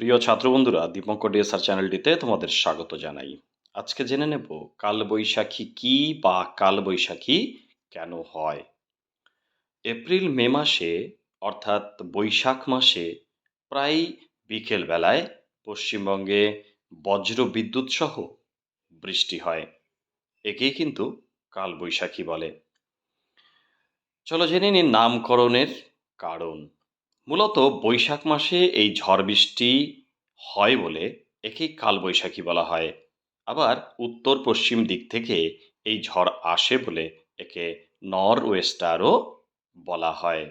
প্রিয় ছাত্রবন্ধুরা, দীপঙ্কর ডিএসআর চ্যানেলটিতে তোমাদের স্বাগত জানাই। আজকে জেনে নেব কালবৈশাখী কি বা কালবৈশাখী কেন হয়? এপ্রিল, মে মাসে, অর্থাৎ বৈশাখ মাসে, প্রায় বিকেল বেলায় পশ্চিমবঙ্গে বজ্র বিদ্যুৎ সহ বৃষ্টি হয়। একেই কিন্তু কালবৈশাখী বলে। চলো জেনে নিন নামকরণের কারণ। মূলত বৈশাখ মাসে এই ঝড় বৃষ্টি হয় বলে একে কালবৈশাখী বলা হয়। আবার উত্তর পশ্চিম দিক থেকে এই ঝড় আসে বলে একে নর ওয়েস্টারও বলা হয়।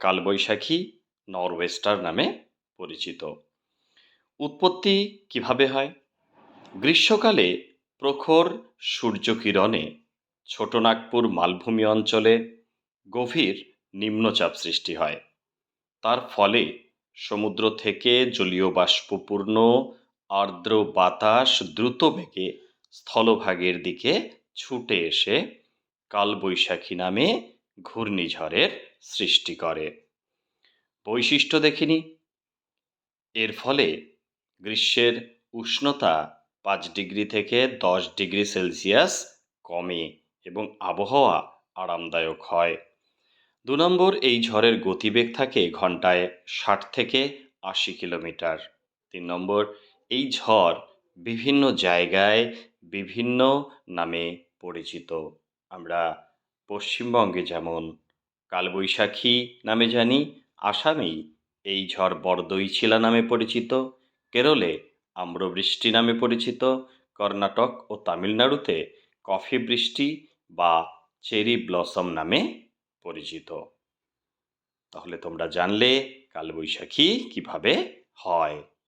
কালবৈশাখী নর ওয়েস্টার নামে পরিচিত। উৎপত্তি কীভাবে হয়? গ্রীষ্মকালে প্রখর সূর্যকিরণে ছোটনাগপুর মালভূমি অঞ্চলে গভীর নিম্নচাপ সৃষ্টি হয়। তার ফলে সমুদ্র থেকে জলীয় বাষ্পপূর্ণ আর্দ্র বাতাস দ্রুত বেগে স্থলভাগের দিকে ছুটে এসে কালবৈশাখী নামে ঘূর্ণিঝড়ের সৃষ্টি করে। বৈশিষ্ট্য দেখিনি। এর ফলে গ্রীষ্মের উষ্ণতা পাঁচ ডিগ্রি থেকে দশ ডিগ্রি সেলসিয়াস কমে এবং আবহাওয়া আরামদায়ক হয়। দু নম্বর এই ঝড়ের গতিবেগ থাকে ঘন্টায় ষাট থেকে আশি কিলোমিটার। তিন নম্বর, এই ঝড় বিভিন্ন জায়গায় বিভিন্ন নামে পরিচিত। আমরা পশ্চিমবঙ্গে যেমন কালবৈশাখী নামে জানি আসামেই এই ঝড় বরদইছিলা নামে পরিচিত, কেরলে আম্রবৃষ্টি নামে পরিচিত, কর্ণাটক ও তামিলনাড়ুতে কফি বৃষ্টি বা চেরি ব্লসম নামে পরিচিত। তাহলে তোমরা জানলে কালবৈশাখী কীভাবে হয়।